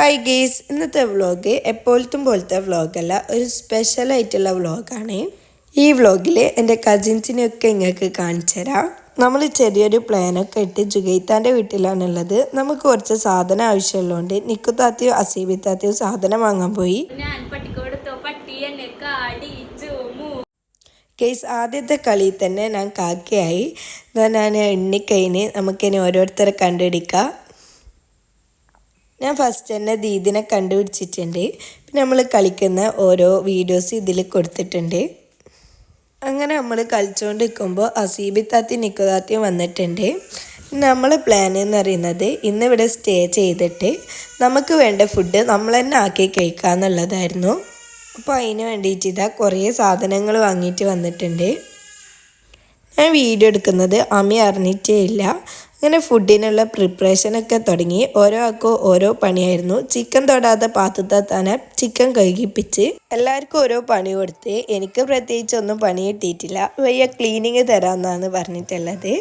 Hi guys ഇന്നത്തെ vlog എപ്പോഴത്തും പോലത്തെ വ്ളോഗല്ല ഒരു സ്പെഷ്യൽ ആയിട്ടുള്ള വ്ളോഗാണ് ഈ വ്ളോഗിൽ എന്റെ കസിൻസിനെയൊക്കെ ഇങ്ങൾക്ക് കാണിച്ചു തരാം. നമ്മൾ ചെറിയൊരു പ്ലാനൊക്കെ ഇട്ട് ജുഗൈത്താന്റെ വീട്ടിലാണുള്ളത്. നമുക്ക് കുറച്ച് സാധനം ആവശ്യമുള്ളതുകൊണ്ട് നിക്കുത്താത്തിയോ അസീബി താത്തിയോ സാധനം വാങ്ങാൻ പോയി. കേസ് ആദ്യത്തെ കളി തന്നെ ഞാൻ കാക്കയായി. ഞാൻ എണ്ണിക്കഴിഞ്ഞ് നമുക്കിനി ഓരോരുത്തരെ കണ്ടുപിടിക്കാം. ഞാൻ ഫസ്റ്റ് തന്നെ ദീദിനെ കണ്ടുപിടിച്ചിട്ടുണ്ട്. പിന്നെ നമ്മൾ കളിക്കുന്ന ഓരോ വീഡിയോസ് ഇതിൽ കൊടുത്തിട്ടുണ്ട്. അങ്ങനെ നമ്മൾ കളിച്ചുകൊണ്ട് നിൽക്കുമ്പോൾ അസീബിത്താത്തി നിക്കുതാത്തിയും വന്നിട്ടുണ്ട്. നമ്മൾ പ്ലാൻ എന്ന് പറയുന്നത് ഇന്ന് ഇവിടെ സ്റ്റേ ചെയ്തിട്ട് നമുക്ക് വേണ്ട ഫുഡ് നമ്മൾ തന്നെ ആക്കി കഴിക്കുക എന്നുള്ളതായിരുന്നു. അപ്പോൾ അതിന് വേണ്ടിയിട്ട് ഇതാ കുറേ സാധനങ്ങൾ വാങ്ങിയിട്ട് വന്നിട്ടുണ്ട്. ഞാൻ വീഡിയോ എടുക്കുന്നത് അമ്മി അറിഞ്ഞിട്ടേ ഇല്ല. അങ്ങനെ ഫുഡിനുള്ള പ്രിപ്പറേഷനൊക്കെ തുടങ്ങി. ഓരോ ആൾക്കും ഓരോ പണിയായിരുന്നു. ചിക്കൻ തൊടാതെ പാത്തത്തെ തന്നെ ചിക്കൻ കഴുകിപ്പിച്ച് എല്ലാവർക്കും ഓരോ പണി കൊടുത്ത്. എനിക്ക് പ്രത്യേകിച്ച് ഒന്നും പണി കിട്ടിയിട്ടില്ല. വയ്യ ക്ലീനിങ് തരാമെന്നാണ് പറഞ്ഞിട്ടുള്ളത്.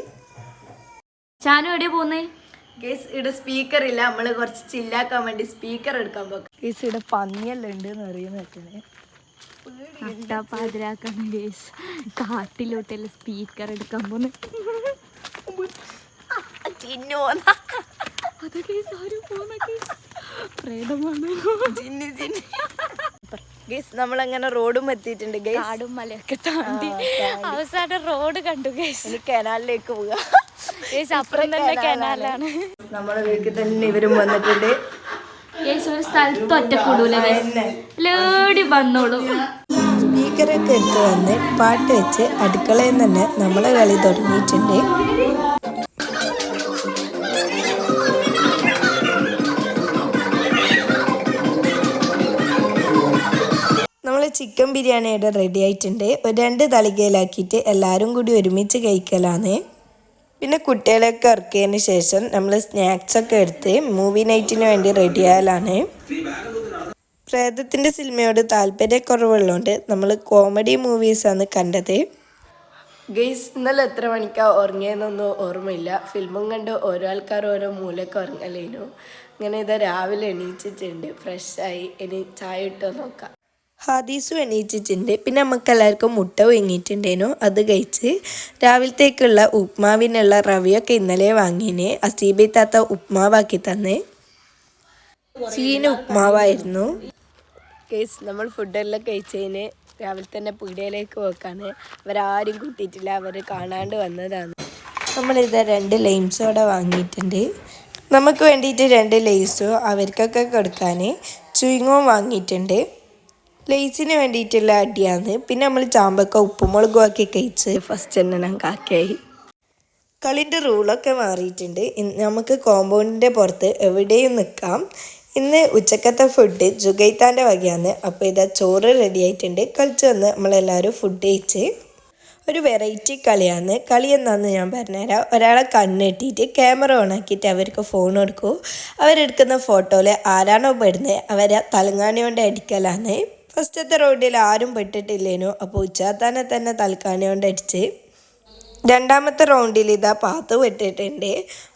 ചാനു എവിടെയാ പോകുന്നേ ഗേസ് ഇവിടെ സ്പീക്കർ ഇല്ല. നമ്മൾ കുറച്ച് ചില്ലാക്കാൻ വേണ്ടി സ്പീക്കർ എടുക്കാൻ പോകും ഗേസ് ഇവിടെ പന്നിയെല്ലാം ഉണ്ട് എന്ന് അറിയുന്ന പാതിരാക്കാണ് ഗേസ് കാട്ടിലോട്ടെല്ലാം സ്പീക്കർ എടുക്കാൻ പോന്ന് അത് കേസ്. ആരും ജിന്നി ജിന്നി. നമ്മൾ നമ്മളങ്ങനെ റോഡും എത്തിയിട്ടുണ്ട്. ഗേസ് കാടും മലയൊക്കെ താണ്ടി അവസാനം റോഡ് കണ്ടു ഗേസ് ഇനി കനാലിലേക്ക് പോകാം. ഗേസ് അപ്പുറം തന്നെ കനാലാണ്. നമ്മുടെ വീട്ടിൽ തന്നെ ഇവരും വന്നിട്ടുണ്ട്. ഗേസ് ഒരു സ്ഥലത്ത് ഒറ്റക്കൂടൂല ലേടി വന്നോളൂ. സ്പീക്കറൊക്കെ എടുത്ത് വന്ന് പാട്ട് വെച്ച് അടുക്കളയിൽ തന്നെ നമ്മളെ കളി തുടങ്ങിയിട്ടുണ്ട്. ചിക്കൻ ബിരിയാണിയുടെ റെഡി ആയിട്ടുണ്ട്. ഒരു രണ്ട് തളികയിലാക്കിയിട്ട് എല്ലാവരും കൂടി ഒരുമിച്ച് കഴിക്കലാണ്. പിന്നെ കുട്ടികളെയൊക്കെ ഇറക്കിയതിന് ശേഷം നമ്മൾ സ്നാക്സൊക്കെ എടുത്ത് മൂവി നൈറ്റിന് വേണ്ടി റെഡി ആയാലാണ്. പ്രേതത്തിന്റെ സിനിമയോട് താല്പര്യക്കുറവുള്ളതുകൊണ്ട് നമ്മൾ കോമഡി മൂവീസാണ് കണ്ടത്. ഗെയ്സ് ഇന്നലെ എത്ര മണിക്കാണ് ഉറങ്ങിയതെന്നൊന്നും ഓർമ്മയില്ല. ഫിലിമും കണ്ട് ഓരോ ആൾക്കാർ ഓരോ മൂലൊക്കെ ഉറങ്ങലേനു. അങ്ങനെ ഇതാ രാവിലെ എണീച്ചിട്ടുണ്ട് ഫ്രഷായി ഇനി ചായ ഇട്ടോ നോക്കാം. ഹാദീസും എണീച്ചിട്ടുണ്ട് പിന്നെ നമുക്ക് എല്ലാവർക്കും മുട്ട വാങ്ങിയിട്ടുണ്ടേനു അത് കഴിച്ച് രാവിലത്തേക്കുള്ള ഉപ്മാവിനുള്ള റവിയൊക്കെ ഇന്നലെ വാങ്ങിയേ അസീബി താത്ത ഉപ്മാവാക്കി തന്നേ. ചീന ഉപ്മാവായിരുന്നു. കേസ് നമ്മൾ ഫുഡെല്ലാം കഴിച്ചതിന് രാവിലെ തന്നെ പീടിയയിലേക്ക് പോക്കാണ്. അവരാരും കൂട്ടിയിട്ടില്ല. അവർ കാണാണ്ട് വന്നതാണ്. നമ്മളിത് രണ്ട് ലൈം സോഡ വാങ്ങിയിട്ടുണ്ട്. നമുക്ക് വേണ്ടിയിട്ട് രണ്ട് ലേസും അവർക്കൊക്കെ കൊടുക്കാൻ ചുയിങ്ങവും വാങ്ങിയിട്ടുണ്ട്. ലേസിന് വേണ്ടിയിട്ടുള്ള അടിയാണ്. പിന്നെ നമ്മൾ ചാമ്പക്ക ഉപ്പുമുളകും ഒക്കെ കഴിച്ച് ഫസ്റ്റ് തന്നെ ഞാൻ കാക്കയായി കളിന്റെ റൂളൊക്കെ മാറിയിട്ടുണ്ട്. നമുക്ക് കോമ്പൗണ്ടിന്റെ പുറത്ത് എവിടെയും നിൽക്കാം. ഇന്ന് ഉച്ചക്കത്തെ ഫുഡ് ജുഗൈത്താന്റെ വകയാണ്. അപ്പോൾ ഇതാ ചോറ് റെഡി ആയിട്ടുണ്ട്. കളിച്ച് വന്ന് നമ്മളെല്ലാവരും ഫുഡ് കഴിച്ച് ഒരു വെറൈറ്റി കളിയാണ്. കളി എന്താണെന്ന് ഞാൻ പറഞ്ഞുതരാം. ഒരാളെ കണ്ണെട്ടിയിട്ട് ക്യാമറ ഓൺ ആക്കിയിട്ട് അവർക്ക് ഫോൺ കൊടുക്കും. അവരെടുക്കുന്ന ഫോട്ടോയിൽ ആരാണോ പെടുന്നത് അവരെ തലങ്ങാണി കൊണ്ട് അടിക്കലാണ്. ഫസ്റ്റത്തെ റൗണ്ടിൽ ആരും പെട്ടിട്ടില്ലേനു. അപ്പോൾ ഉച്ചാത്താനെ തന്നെ തലക്കാണി കൊണ്ട് അടിച്ച് രണ്ടാമത്തെ റൗണ്ടിൽ ഇതാ പാത്ത് പെട്ടിട്ടുണ്ട്.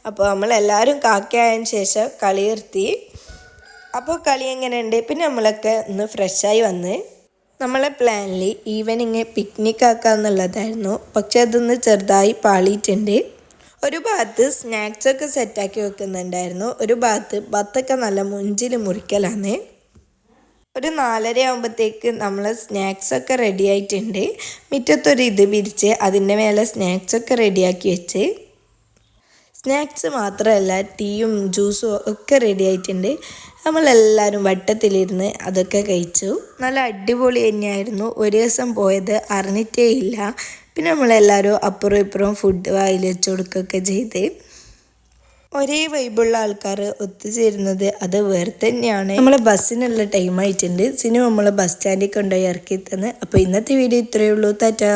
അപ്പോൾ നമ്മളെല്ലാവരും കാക്കയായതിന് ശേഷം കളി നിർത്തി. അപ്പോൾ കളി എങ്ങനെയുണ്ട്? പിന്നെ നമ്മളൊക്കെ ഒന്ന് ഫ്രഷായി വന്ന് നമ്മളെ പ്ലാനിൽ ഈവനിങ് പിക്നിക് ആക്കാന്നുള്ളതായിരുന്നു പക്ഷെ അതൊന്ന് ചെറുതായി പാളിയിട്ടുണ്ട്. ഒരു ഭാഗത്ത് സ്നാക്സൊക്കെ സെറ്റാക്കി വെക്കുന്നുണ്ടായിരുന്നു. ഒരു ഭാഗത്ത് ബത്തൊക്കെ നല്ല മുഞ്ചിൽ മുറിക്കലാണ്. ഒരു നാലര ആകുമ്പോഴത്തേക്ക് നമ്മൾ സ്നാക്സൊക്കെ റെഡി ആയിട്ടുണ്ട് മുറ്റത്തൊരു ഇത് പിരിച്ച് അതിന്റെ മേലെ സ്നാക്സൊക്കെ റെഡിയാക്കി വെച്ച്. സ്നാക്സ് മാത്രമല്ല ടീയും ജ്യൂസും ഒക്കെ റെഡി ആയിട്ടുണ്ട് നമ്മളെല്ലാവരും വട്ടത്തിലിരുന്ന് അതൊക്കെ കഴിച്ചു. നല്ല അടിപൊളി തന്നെയായിരുന്നു. ഒരു ദിവസം പോയത് അറിഞ്ഞിട്ടേ ഇല്ല. പിന്നെ നമ്മളെല്ലാവരും അപ്പുറം ഇപ്പുറം ഫുഡ് വായിൽ വെച്ച് കൊടുക്കുകയൊക്കെ ചെയ്ത്. ഒരേ വൈബുള്ള ആൾക്കാർ ഒത്തുചേരുന്നത് അത് വേറെ തന്നെയാണ്. നമ്മൾ ബസ്സിനുള്ള ടൈം ആയിട്ടുണ്ട്. സിനിമ നമ്മൾ ബസ് സ്റ്റാൻഡിൽ കൊണ്ടുപോയി ഇറക്കി തന്നെ അപ്പോൾ ഇന്നത്തെ വീഡിയോ ഇത്രയേ ഉള്ളൂ. താറ്റാ